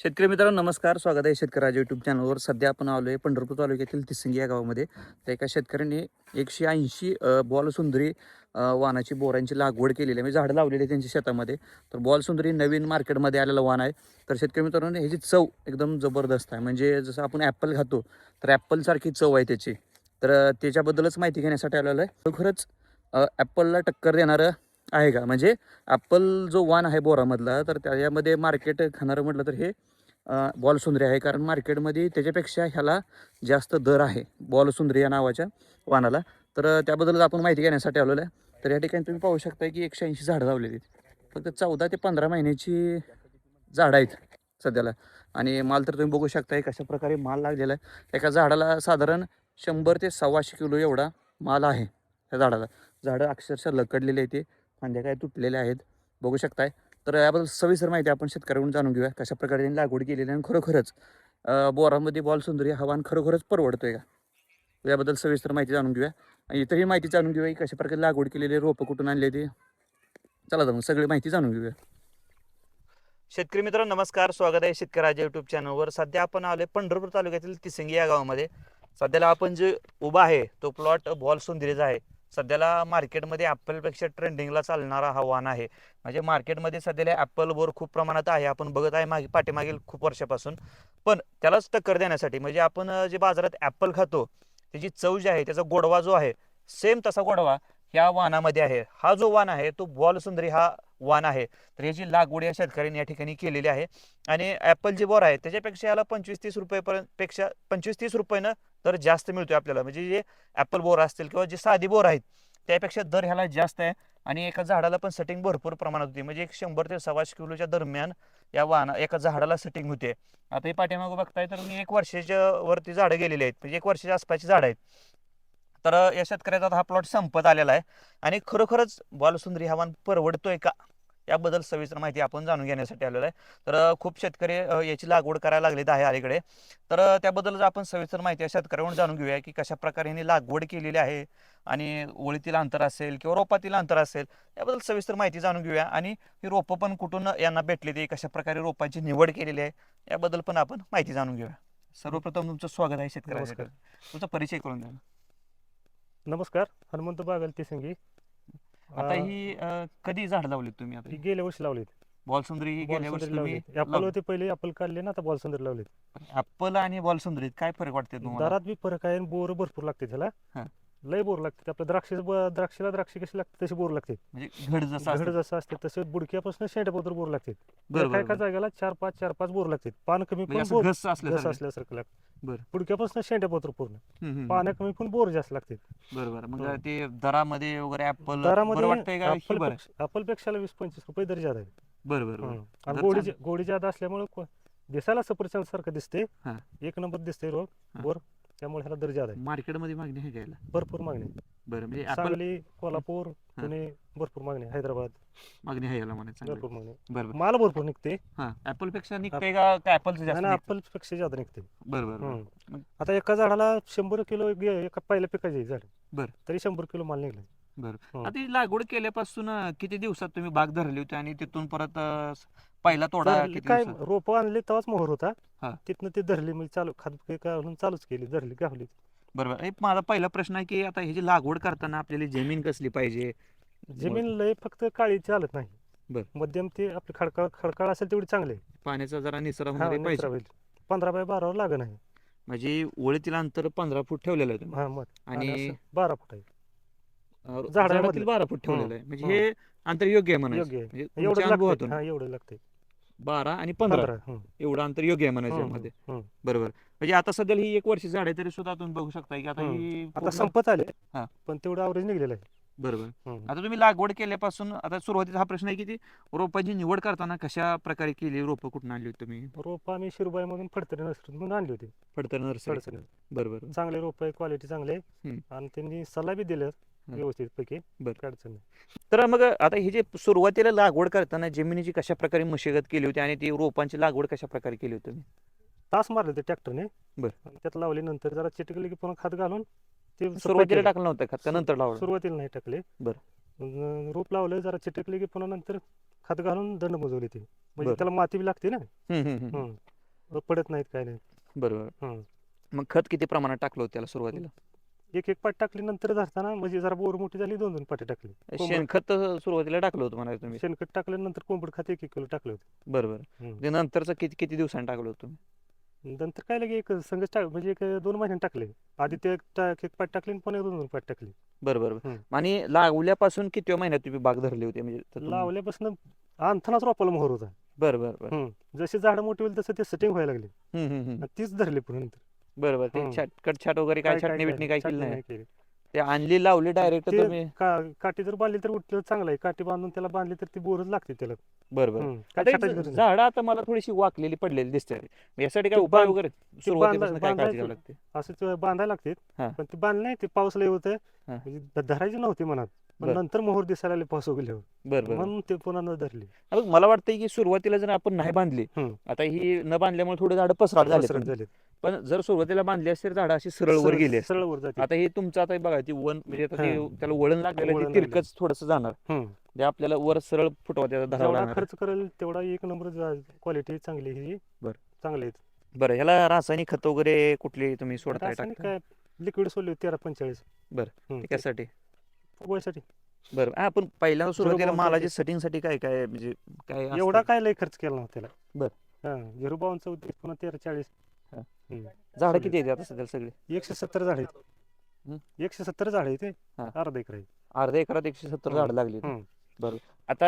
शेतकरी मित्रांनो नमस्कार. स्वागत आहे शेतकऱ्याच्या यूट्यूब चॅनलवर सध्या आपण आलो आहे पंढरपूर तालुक्यातील तिसंगी या गावामध्ये. तर एका शेतकऱ्यांनी एकशे ऐंशी बॉल सुंदरी वाहनाची बोरांची लागवड केलेली आहे. म्हणजे झाडं लावलेली आहे त्यांच्या शेतामध्ये. तर बॉल सुंदरी नवीन मार्केटमध्ये आलेलं वाहन आहे. तर शेतकरी मित्रांनो ह्याची चव एकदम जबरदस्त आहे. म्हणजे जसं आपण ॲपल खातो तर ॲपलसारखी चव आहे त्याची. तर त्याच्याबद्दलच माहिती घेण्यासाठी आलेलं आहे. खरंच ॲपलला टक्कर देणारं आहे का? म्हणजे ॲपल जो वान आहे बोरामधला तर त्याच्यामध्ये मार्केट खाणारं म्हटलं तर हे बॉल सुंदरी आहे. कारण मार्केटमध्ये त्याच्यापेक्षा ह्याला जास्त दर आहे. बॉल सुंदरी या नावाच्या वाणाला. तर त्याबद्दलच आपण माहिती घेण्यासाठी आलेलो आहे. तर या ठिकाणी तुम्ही पाहू शकता की एकशे ऐंशी झाडं लावलेली आहेत. फक्त चौदा ते पंधरा महिन्याची झाडं आहेत सध्याला. आणि माल तर तुम्ही बघू शकता कशा प्रकारे माल लागलेला आहे. एका झाडाला साधारण शंभर ते सव्वाशे किलो एवढा माल आहे त्या झाडाला. झाडं अक्षरशः लकडलेले आहेत. ते फांद्या काय तुटलेल्या आहेत. बघू शकताय. तर याबद्दल सविस्तर माहिती आपण शेतकऱ्याकडून जाणून घेऊया कशा प्रकारे त्यांनी लागवड केलेली आहे आणि खरोखरच बोरामध्ये बॉल सुंदरी हवान खरोखरच परवडतोय का? याबद्दल सविस्तर माहिती जाणून घेऊया. आणि इतरही माहिती जाणून घेऊया कशा प्रकारे लागवड केलेली आहे, रोपं कुठून आणले ते. चला तर मग सगळी माहिती जाणून घेऊया. शेतकरी मित्र नमस्कार. स्वागत आहे शेतकऱ्याच्या युट्यूब चॅनलवर सध्या आपण आलोय पंढरपूर तालुक्यातील तिसंगी या गावामध्ये. सध्याला आपण जे उभा आहे तो प्लॉट बॉल सुंदरीचा आहे. सध्याला मार्केटमध्ये ॲपलपेक्षा ट्रेंडिंगला चालणारा हा वाहन आहे. म्हणजे मार्केटमध्ये सध्याला ॲपल बोर खूप प्रमाणात आहे. आपण बघत आहे मागे पाठीमागील खूप वर्षापासून. पण त्यालाच टक्कर देण्यासाठी म्हणजे आपण जे बाजारात ॲपल खातो त्याची चव जी आहे त्याचा गोडवा जो आहे सेम तसा गोडवा ह्या वाहनामध्ये आहे. हा जो वाहन आहे तो बॉल सुंदरी हा वाहन आहे. तर याची लागवड या शेतकऱ्यांनी या ठिकाणी केलेली आहे. आणि ॲपल जे बोर आहे त्याच्यापेक्षा याला पंचवीस तीस रुपयेपर्यंत पेक्षा पंचवीस तीस रुपयेनं दर जास्त मिळतोय आपल्याला. म्हणजे जे ॲपल बोर असतील किंवा जे साधी बोर आहेत त्यापेक्षा दर ह्याला जास्त आहे. आणि एका झाडाला पण सेटिंग भरपूर प्रमाणात होती. म्हणजे एक शंभर ते सव्वाशे किलोच्या दरम्यान या वाहना एका झाडाला सेटिंग होते. आता हे पाठीमागं बघताय तर मी एक वर्षाच्या वरती झाडं गेलेली आहेत. म्हणजे एक वर्षाच्या आसपासची झाडं आहेत. तर या शेतकऱ्याचा आता हा प्लॉट संपत आलेला आहे. आणि खरोखरच बालसुंदरी हवान परवडतोय का? याबद्दल सविस्तर माहिती आपण जाणून घेण्यासाठी आलेलो आहे. तर खूप शेतकरी याची लागवड करायला लागलेत आहे अलीकडे. तर त्याबद्दल आपण सविस्तर माहिती या शेतकऱ्याकडून जाणून घेऊया की कशा प्रकारे यांनी लागवड केलेली आहे आणि ओळीतील अंतर असेल किंवा रोपातील अंतर असेल याबद्दल सविस्तर माहिती जाणून घेऊया. आणि ही रोपं पण कुठून यांना भेटली ती कशा प्रकारे रोपांची निवड केलेली आहे याबद्दल पण आपण माहिती जाणून घेऊया. सर्वप्रथम तुमचं स्वागत आहे शेतकऱ्याचं नमस्कार. तुमचा परिचय करून द्या नमस्कार. हनुमंत बागल तिसंगी आता ही अ, कधी झाड लावली तुम्ही आता? ही गेल्या वर्षी लावलीत. बॉल सुंदरी ही गेल्या वर्षी तुम्ही ऍपल होते पहिले ऍपल काढले ना आता बॉल सुंदर लावलेत. ऍपल आणि बॉल सुंदरीत काय फरक वाटते तुम्हाला? दरात बी फरक आहे बोर भरपूर लागते त्याला हा. लय बोर लागते. आपल्या द्राक्ष द्राक्षाला द्राक्ष कशी लागते तशी बोर लागते. म्हणजे घड जसं घड असतं. जसं असते तसे बुडक्यापासून शेंड्यापत्र बोर लागते. बरं, काय बरं, काय बरं. जागेला चार पाच चार पाच बोर लागते. पान कमी म्हणजे पण असं बोर घस जसं असल्यासारखं असल्यासारखं लागतं. बरं. बुडक्यापासून शेंड्यापत्र पूर्ण. हम्म, हम्म, पानं कमी पण बोर जास्त लागते. बरं बरं मग हं. ते दरामध्ये वगैरे ऍपल दरामध्ये बरं वाटतंय का? ही बरं. आहे? ऍपलपेक्षा वीस पंचवीस रुपये दर जादा आहे. बरं बरं बरं. हं. आणि दर गोडी चांगला. गोडी जादा असल्यामुळे को- दिसायला सफरचंद सारखं दिसते हा. एक नंबर दिसते रोग. हा. बोर. त्यामुळे ह्याला दर जादा आहे मार्केटमध्ये मागणी आहे घ्यायला भरपूर मागणी आहे. बरं म्हणजे ऍपल सांगली कोल्हापूर पुणे भरपूर मागणी आहे. हैदराबाद मागणी आहे याला म्हणायचं चांगलं. भरपूर मागणी आहे. बरं बरं माल भरपूर निघते हा ऍपलपेक्षा निघतंय का काय ऍपलचं जास्त आणि निघतं? ऍपलपेक्षा जादा निघते बरं बरं बरं. मग- आता एका झाडाला शंभर किलो गे- एका पहिल्या पिकाचे झाड बरं. तरी शंभर किलो माल निघला बरं. हं. आता ही लागवड केल्यापासून किती दिवसात तुम्ही बाग धरली होती आणि तिथून परत अं, पहिला तोडा किती काय दिवसात? रोपं आणले तेव्हाच मोहर होता. हा. तिथनं ते धरली म्हणजे चालू खात घालून चालूच केली धरली गावली. बरोबर. माझा पहिला प्रश्न आहे की आता ह्याची लागवड करताना आपल्याला जमीन कसली पाहिजे? जमीन लय फक्त काळी चालत नाही. बरं. मध्यम ते आपली खडकाळ खडकाळ असेल तेवढी चांगली आहे. पाण्याचा जरा निसरा हा, होणारी निचरा पाहिजे. होईल. पंधरा बाय बारावर लागत नाही म्हणजे ओळीतील अंतर पंधरा फूट ठेवलेलं आहे तुम्ही. हा मग. आणि असं बारा फूट आहे. अं, झाडामधलं. झाडातील बारा फूट ठेवलेलं आहे. म्हणजे हं. अंतर योग्य आहे म्हणायचं. योग्य आहे. म्हणजे एवढं तुमच्या लागते अनुभवातून. हा एवढं लागते बारा आणि पंधरा. पंधरा हं. एवढं अंतर योग्य आहे म्हणायचं हं, यामध्ये. हं. बरोबर. म्हणजे आता सध्या ही एक वर्ष झाड आहे तरी सुद्धा तुम्ही बघू शकता की आता हं. ही आता पूर्ण- संपत आले हा. पण तेवढं अवरेज निघलेलं आहे. बरोबर. हं. आता तुम्ही लागवड केल्यापासून आता सुरुवातीचा हा प्रश्न आहे की ती रोपाची निवड करताना कशा प्रकारे केली रोपं कुठून आणली होती तुम्ही? रोप आम्ही शिरबाई मधून फडतरी नर्सरी म्हणून आणली होती. फडतर नर्सरी फडतरी. बरोबर. चांगले रोप आहे क्वालिटी चांगले आहे. आणि त्यांनी सल्ला बी दिलं. हं. व्यवस्थित पैकी बरं. अडचण नाही तर मग आता ही जे सुरुवातीला लागवड करताना जमिनीची कशा प्रकारे मशागत केली होती आणि ती रोपांची लागवड कशा प्रकारे केली होती तुम्ही तास मारले ते ट्रॅक्टरने बरं. त्यात लावले नंतर जरा चिटकले की पुन्हा खत घालून ते सुरुवातीला केलं. टाकलं नव्हतं खत का नंतर लावलं सुरुवातीला नाही टाकले बरं. अं, रोप लावलं जरा चिटकले की पुन्हा नंतर खत घालून दंड मोजवले ते म्हणजे बरं. त्याला माती बी लागते ना हम्म, हम्म, हम्म. हं. पडत नाहीत काय नाही बरोबर हं. मग खत किती प्रमाणात टाकलं होतं त्याला सुरुवातीला एक एक पाट टाकली नंतर धरताना म्हणजे जरा बोर मोठी झाली दोन दोन पाटे टाकली. कोंबड- शेणखत सुरुवातीला टाकलं होतं म्हणाले तुम्ही? शेणखत टाकल्यानंतर कोंबड खाते एक एक किलो टाकलं होतं. बरोबर. हं. ते नंतरचं किती किती दिवसांनी टाकलं होतं तुम्ही? नंतर काय लगे एक संघ टाक म्हणजे एक दोन महिन्यात टाकले. आधी ते एक टा- एक पाट टाकली आणि पुन्हा दोन दोन पाट टाकली. बरोबर. आणि लागवल्यापासून किती महिन्यात तुम्ही बाग धरली होती? म्हणजे तर तुम्ही- लावल्यापासून अंथनाच रोपाला मोहर होता. बरं बरं बरं. हं. जशी झाडं मोठी होईल तसं ते सेटिंग व्हायला लागले. आणि तीच धरली पुन्हा नंतर. बरं बरं ते हं. छाट कटछाट वगैरे काय छाटणी बिटणी काय केली नाही केली. ते आणली लावली डायरेक्ट ते तुम्ही का- काठी जर बांधली तर उठलं चांगलं आहे काठी बांधून त्याला बांधली तर ती बोरच लागते त्याला बरं बरं. काय आता छाटायची एक गरज नाही. झाडं आता मला थोडीशी वाकलेली पडलेली दिसते यासाठी काय ते उपाय बांध- वगैरे सुरुवातीपासून काय काळजी बांधायचं. घ्यावी लागते असं ते बांधायला लागते हा. पण ते बांधलं नाही ते पाऊस लय होतं हा. म्हणजे ध- धरायची नव्हती मनात पण बरं. नंतर मोहर दिसायला लागले पाऊस उगल्यावर बरं बरं म्हणून ते पुन्हा न धरली मला वाटतं की सुरुवातीला जर आपण नाही बांधली. आता ही न बांधल्यामुळे थोडे झाडं पसराट झाले पण जर सुरुवातीला बांधली असते तर झाडं अशी सरळ वर गेली असती. सरळ वर जाते आता हे तुमचं आता हे बघा ती वन म्हणजे आता ते हां. त्याला वळण लागलेलं वळण आहे, तिरकच थोडस जाणार. ते आपल्याला वर सरळ फुटवा त्याचा धरावा जेवढा लागणार खर्च करेल तेवढा एक नंबर क्वालिटी चांगली ही बरं. चांगली आहे बरं ह्याला रासायनिक खत वगैरे कुठली तुम्ही सोडताय रासायनिक काय लिक्विड सोडले तेरा पंचेचाळीस बरं. हं. ते कशासाठी फुगवायसाठी बरं हा, आपण पहिल्या सुरुवातीला बावन्न मालाची टक्के. सेटिंगसाठी काय काय म्हणजे काय असतं? एवढा काय लय खर्च केला नव्हता त्याला बरं. हा झिरो बावन्न चौतीस पुन्हा तेरा चाळीस हा. झाडं किती येते आता सध्या सगळे एकशे सत्तर झाड आहेत? एकशे सत्तर झाड आहे ते हा. अर्धा एकर आहे अर्ध्या एकरात एकशे सत्तर. झाडं लागली हं. आता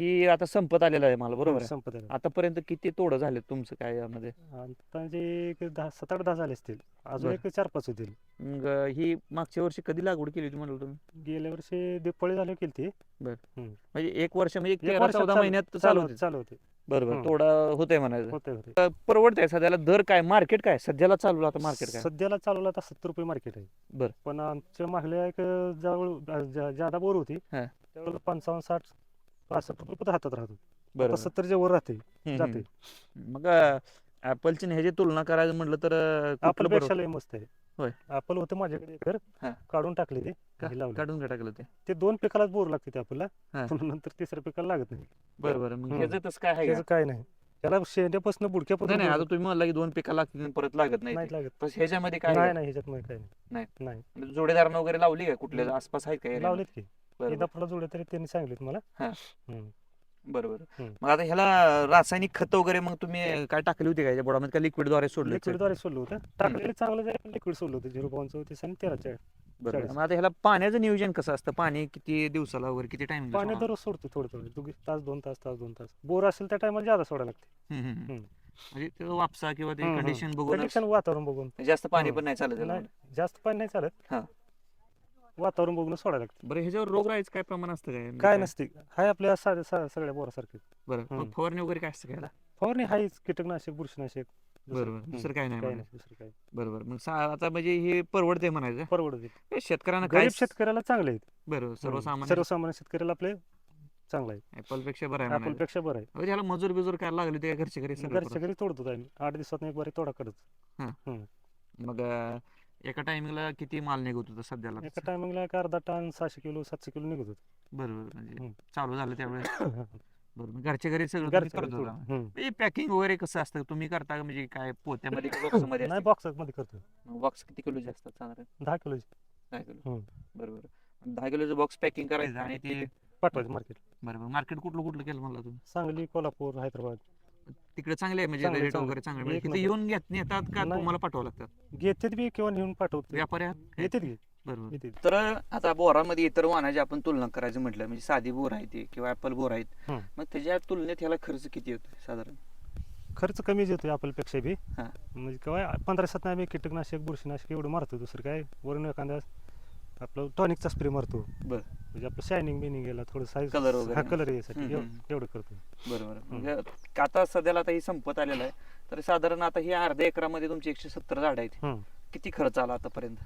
ही आता संपत आलेलं आहे मला बरोबर आहे? संपत आलं. आतापर्यंत किती तोडं झाले तुमचं काय यामध्ये? आता जे एक दहा सात आठ दहा झाले असतील. अजून बरं. एक चार पाच होतील. मग ही मागच्या वर्षी कधी लागवड केली होती म्हणलं तुम्ही? गेल्या वर्षी दिपाळी झाली केली ती. म्हणजे एक वर्ष म्हणजे एक एक तेरा वर्षात चौदा चालू- महिन्यात चालू चालू होते. चालू होते. बरोबर हं. तोडा होतंय म्हणायचं. होते होते परवडतंय सध्याला? दर काय? मार्केट काय? सध्याला चालू आता मार्केट काय? सध्याला चालवला आता सत्तर रुपये मार्केट आहे. बरं. पण आमच्या मागल्या एक जवळ जादा बोर होती हा. त्यावेळेला पंचावन्न साठ रुपये पण हातात राहतो बरं आता सत्तरच्या वर राहते हम्म, जाते. मग ऍपलची ह्याची तुलना करायचं म्हटलं तर अं, कुठलं आपण बरं पेक्षा लय मस्त आहे होय. आपण होतं माझ्याकडे एकर हा. काढून टाकले ते का- हे लावले. काढून काय टाकलं ते ते दोन पिकालाच बोर लागते ते आपल्याला हा. पण नंतर तिसऱ्या पिकाला लागत नाही बरं बरं मग हं. ह्याचं तसं काय आहे त्याचं का? काय नाही त्याला शेंड्यापासून नाही बुडक्यापासून नाही आता तुम्ही म्हणला की दोन पिका लागतील परत लागत नाही नाही ते. लागत पण ह्याच्यामध्ये काय नाही आहे? नाही ह्याच्यात मध्ये काय नाही. नाही म्हणजे जोडीदारानं वगैरे लावली का कुठल्या आसपास आहेत का area लावलेत की मध्ये? एकदा फुलं जोडले तरी त्यांनी सांगितले मला हा. हम्म. बरोबर हम्म. मग आता ह्याला रासायनिक खत वगैरे मग तुम्ही काय टाकली होती का याच्या बोर्डामध्ये का लिक्विडद्वारे सोडले लिक्विडद्वारे सोडलं होतं टाकलेलं चांगलं जाईल लिक्विड सोडलं होतं झिरो पॉईंट चौतीस आणि तेराच्या बरोबर. मग आता ह्याला पाण्याचं नियोजन कसं असतं पाणी किती दिवसाला वगैरे किती टाइम पाणी दररोज सोडतो थोडं थोडं दोघी तास दोन तास तास दोन तास बोर असेल त्या टायमाला जादा सोडायला लागते हम्म. म्हणजे ते वापसा किंवा ते हम्म, हम्म. कंडिशन बघून कंडिशन वातावरण बघून जास्त पाणी. पण नाही चालत त्याला नाही जास्त पाणी नाही चालत हा. वातावरण बघून सोडायला लागतं. बरं ह्याच्यावर रोग राहायचं काय प्रमाण असतं काय? म्हणजे काय नसते. हाय आपल्या साध्या सा- सगळ्या बोरासारखे. बरं मग हम्म. फवारणी वगैरे काय असतं काय फवारणी हायच कीटकनाशक बुरशीनाशक. दुसरं- बरोबर हम्म. दुसरं काय नाही काय म्हणा. नाही दुसरं काय बरोबर मग सा- आता म्हणजे हे परवडते म्हणायचं? परवडत हे शेतकऱ्यांना काय गरीब शेतकऱ्याला चांगले आहेत बरं हम्म. सर्वसामान्य सर्वसामान्य शेतकऱ्याला आपले चांगलं आहे. ऍपलपेक्षा बरं आहे म्हणायचं. ऍपलपेक्षा बरं आहे. म्हणजे ह्याला मजूर बिजूर काय लागले ते घरचे घरी सगळं घरच्या घरी तोडतो आम्ही. आठ दिवसात एक बारी तोडा करत. मग अं, एका टायमिंगला किती माल निघत होता सध्याला? एका टायमिंगला एक अर्धा टन सहाशे किलो सातशे किलो निघत होत. बरोबर म्हणजे हम्म. चालू झालं त्यावेळेस? बरोबर घरच्या घरी सगळं करत. होता हम्म. म्हणजे पॅकिंग वगैरे कसं असतं? तुम्ही करता का? म्हणजे काय पोत्यामध्ये बॉक्स मध्ये नाही बॉक्समध्ये करतो बॉक्स किती किलोचे असतात साधारण? दहा किलो. दहा किलो. हम्म. बरोबर. दहा किलोचं बॉक्स पॅकिंग करायचं आणि ते पाठवायचं मार्केट बरोबर मार्केट कुठलं कुठलं केलं मला तुम्ही? सांगली कोल्हापूर हैदराबाद. तिकडे चांगले आहे म्हणजे चांगले, रेट चांगले. वगैरे चांगले एक म्हणजे तिथे नंबर. येऊन घेत नेतात का नाही. तुम्हाला पाठवावं लागतात घेतात बी किंवा नेऊन पाठवतो व्यापारी आहात काय? येतात की बरोबर येतात तर आता बोरामध्ये इतर वाहनाची आपण तुलना करायचं म्हटलं म्हणजे साधी बोर आहे ती किंवा ऍपल बोर आहेत हम्म. मग त्याच्या तुलनेत ह्याला खर्च किती होतो साधारण खर्च कमीच येतो आपल्यापेक्षा बी हा. म्हणजे काय पंधरा सात आम्ही कीटकनाशक बुरशीनाशक एवढं मारतो दुसरं काय वरून एखाद्या आपलं टॉनिकचा स्प्रे मारतो. बरं. म्हणजे आपलं शायनिंग बिनिंग याला थोडं साईज Colour वगैरे. हा कलर यासाठी. हम्म, एव- हम्म. एवढं करतो. बरोबर. म्हणजे आता सध्याला आता ही संपत आलेलं आहे. तर साधारण आता ही अर्ध्या एकरामध्ये तुमची एकशे सत्तर झाड आहेत. हम्म. किती खर्च आला आतापर्यंत?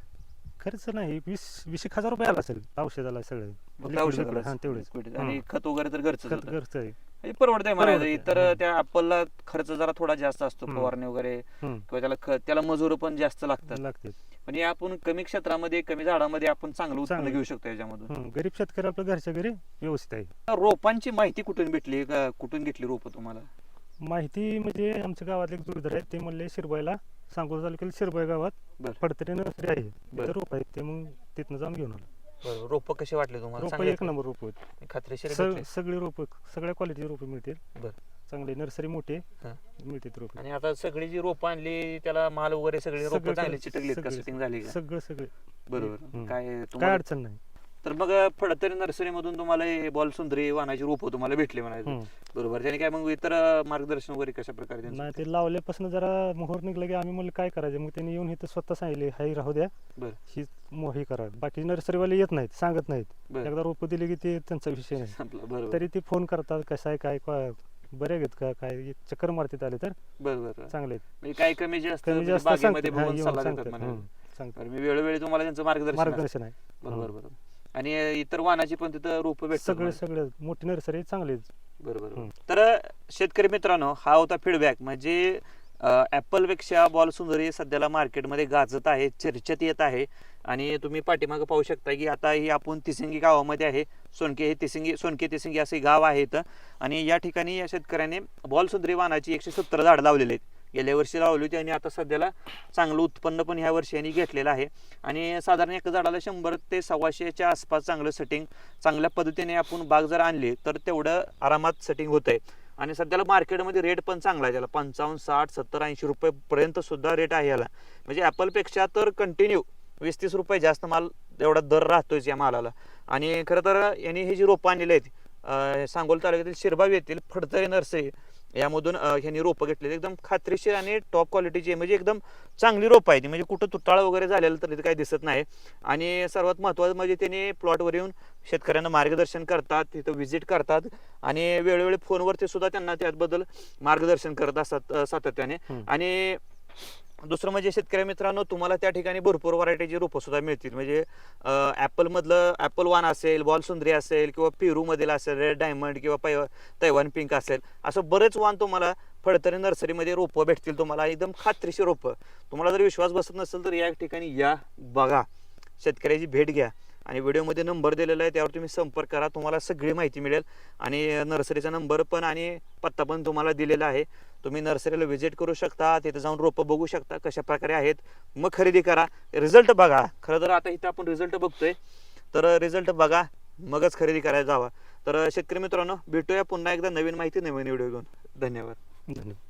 खर्च नाही. वीस वीस एक हजार रुपये आला असेल. औषधाला सगळं. फक्त Liquid औषधाला बिक्विड, हा, तेवढेच. liquid. आणि खत वगैरे तर घरचं खत घरचं आहे. परवडतंय म्हणायचं परवडतंय, इतर हम्म. त्या ऍपलला खर्च जरा थोडा जास्त असतो. हम्म. फवारणी वगैरे हम्म. किंवा त्याला खत त्याला मजूर पण जास्त लागतात. लागते पण हे आपण कमी क्षेत्रामध्ये कमी झाडामध्ये आपण चांगलं उत्पन्न चांगलं. घेऊ शकतो याच्यामधून. गरीब शेतकरी आपल्या घरच्या घरी व्यवस्थित आहे रोपांची माहिती कुठून भेटली का कुठून घेतली रोप तुम्हाला माहिती म्हणजे आमच्या गावातले एक जोडीदार आहेत ते म्हणले शिरबाईला सांगोला तालुक्यात शिरबाई गावात बरं. पडतरी नर्सरी आहे. तिथं रोप आहेत ते मग तिथनं जाऊन घेऊन आलो रोप कसे वाटले तुम्हाला रोप चांगले एक नंबर रोप आहेत खात्रीशीर सग- भेटले? सगळी रोप सगळ्या क्वालिटीची रोपं मिळतील बरं. चांगले नर्सरी मोठी हा. मिळतील रोप. आणि आता सगळी जी रोप आणली त्याला माल वगैरे सगळे रोप चांगली चिटकली का? सगळे- सेटिंग झाली का? सगळं सगळे. बरोबर. हम्म. काय काय तुम्हाला अडचण नाही. तर मग फडतरी नर्सरी मधून तुम्हाला हे बॉल सुंदरी वाहनाची रोप तुम्हाला भेटले म्हणायचं. हम्म. बरोबर. त्याने काय मग इतर मार्गदर्शन वगैरे कशा प्रकारे त्यांचं? नाही ते लावल्यापासून जरा मोहर निघलं की आम्ही म्हणलं काय करायचं? मग त्यांनी येऊन इथं स्वतः सांगितले हाई राहू द्या. बरं. ही मो हे करा. बाकी नर्सरीवाले येत नाहीत सांगत नाहीत. बरं. एकदा रोपं दिली की ते त्यांचा विषय नाही. संपलं. बरोबर. तरी ते फोन करतात कसं आहे काय काय? बरे आहेत का काय चक्कर मारतात आले तर बरोबर चांगले आहेत. म्हणजे काय कमी जास्त कमी म्हणजे जास्त बागेमध्ये सांगतात हा, बघून येऊन सल्ला देतात सांगतात म्हणायचं. हम्म, सांगतात बरं, मी वेळोवेळी तुम्हाला त्यांचं मार्गदर्शन आहे. मार्गदर्शन आहे बरोबर. बरोबर आणि इतर वाहनाची पण तिथं रोप भेटतात सगळे. सगळे मोठी नर्सरी चांगली आहेत. बरोबर हम्म. तर शेतकरी मित्रांनो हा होता फीडबॅक म्हणजे ॲपलपेक्षा बॉल सुंदरी सध्याला मार्केटमध्ये गाजत आहे चर्चेत येत आहे. आणि तुम्ही पाठीमागं पाहू शकता की आता ही आपण तिसिंगी गावामध्ये आहे. सोनके हे तिसिंगी सोनके तिसिंगी असे गाव आहे इथं आणि या ठिकाणी या शेतकऱ्याने बॉल सुंदरी वाहनाची एकशे सत्तर झाडं लावलेली आहेत. गेल्या वर्षी लावली होती आणि आता सध्याला चांगलं उत्पन्न पण ह्या वर्षी यांनी घेतलेलं आहे. आणि साधारण एका झाडाला शंभर ते सव्वाशेच्या आसपास चांगलं सेटिंग चांगल्या पद्धतीने आपण बाग जर आणली तर तेवढं आरामात सेटिंग होत आहे आणि सध्याला मार्केटमध्ये रेट पण चांगला आहे. त्याला पंचावन्न साठ सत्तर ऐंशी रुपयेपर्यंत सुद्धा रेट आहे याला. म्हणजे ॲपलपेक्षा तर कंटिन्यू वीस तीस रुपये जास्त माल एवढा दर राहतोच या मालाला. आणि खरं तर यांनी ही जी रोपं आणलेली आहेत सांगोल तालुक्यातील शिरभाव येथील फडतरे नर्सरी यामधून ह्यांनी रोपं घेतलेली. एकदम खात्रीशीर आणि टॉप क्वालिटीची म्हणजे एकदम चांगली रोपं आहे ती म्हणजे कुठं तुटाळ वगैरे झालेलं तर इथं काही दिसत नाही. आणि सर्वात महत्त्वाचं म्हणजे त्यांनी प्लॉटवर येऊन शेतकऱ्यांना मार्गदर्शन करतात तिथं व्हिजिट करतात. आणि वेळोवेळी फोनवरती सुद्धा त्यांना त्याबद्दल मार्गदर्शन करत असतात सातत्याने. आणि दुसरं म्हणजे शेतकरी मित्रांनो तुम्हाला त्या ठिकाणी भरपूर व्हरायटीची रोपं सुद्धा मिळतील. म्हणजे ॲपलमधलं ॲपल वान असेल बॉल सुंदरी असेल किंवा पेरूमधील असेल रेड डायमंड किंवा पै तैवान पिंक असेल असं बरेच वान तुम्हाला फडतरी नर्सरीमध्ये रोपं भेटतील तुम्हाला. एकदम खात्रीशी रोपं. तुम्हाला जर विश्वास बसत नसेल तर या ठिकाणी या बघा. शेतकऱ्याची भेट घ्या. आणि व्हिडिओमध्ये नंबर दिलेला आहे त्यावर तुम्ही संपर्क करा तुम्हाला सगळी माहिती मिळेल. आणि नर्सरीचा नंबर पण आणि पत्ता पण तुम्हाला दिलेला आहे. तुम्ही नर्सरीला व्हिजिट करू शकता तिथे जाऊन रोपं बघू शकता कशा प्रकारे आहेत. मग खरेदी करा. रिझल्ट बघा. खरं तर आता इथं आपण रिझल्ट बघतोय. तर रिझल्ट बघा. मगच खरेदी करायला जावा. तर शेतकरी मित्रांनो भेटूया पुन्हा एकदा नवीन माहिती नवीन व्हिडिओ घेऊन. धन्यवाद. धन्यवाद.